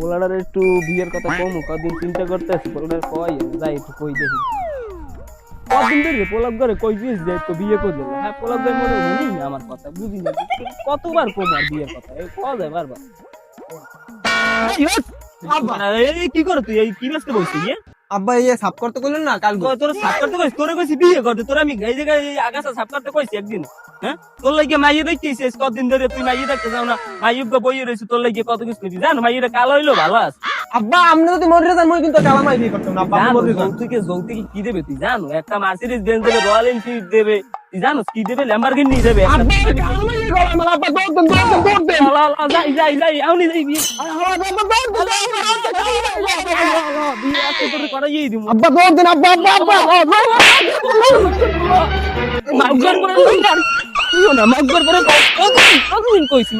পোলাডার একটু বিয়ের কথা কম, কদিন চিন্তা করতে আছি পোলাডার কই যাই একটু কই দেখি। কদিন ধরে পোলাপ ঘরে কই দিয়েছ যে তো বিয়ে করে হ্যাঁ পোলাপ ঘরে মনে শুনি না আমার কথা বুঝি না। কতবার কম আর বিয়ের কথা? এই কওয়া যায় বারবার? কি করে তুই? এই কি ব্যস্ত বলছিস ইয়ে? আব্বা এই সাফ করতে করলেন না কাল তোর সাফ করতে কইছি তোরে কইছি বিয়ে করতে? তোর আমি এই জায়গায় আগাছা সাফ করতে কইছি একদিন? হ্যাঁ? তোর লাগে মাইয়ে দেখতেছিস? কতদিন ধরে তুই মাইয়ে দেখতে যাও না? মাইয়ে বইয়ে রয়েছে তোর লাগে কত কিছু কইছি জানো মাইয়েটা কালো হইল ভালো আছে। আব্বা আপনি যদি মরে যান মই কিন্তু কালামাই বিয়ে করতাম না। আব্বা মরে যান। যৌতুকে যৌতুকে কি দেবে তুই? জানো একটা মার্সিডিজ বেঞ্চ দেবে রয়্যাল এনফিল্ড দেবে। তুই জানো কি দেবে? ল্যাম্বরগিনি দেবে। আব্বা কালামাই বিয়ে করলাম না, আব্বা দৌড় দৌড় দৌড় আল্লাহ, যাই যাই যাই আউনি যাই আব্বা দৌড় আব্বা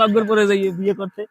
মাগর পরে যাই বিয়ে করতে।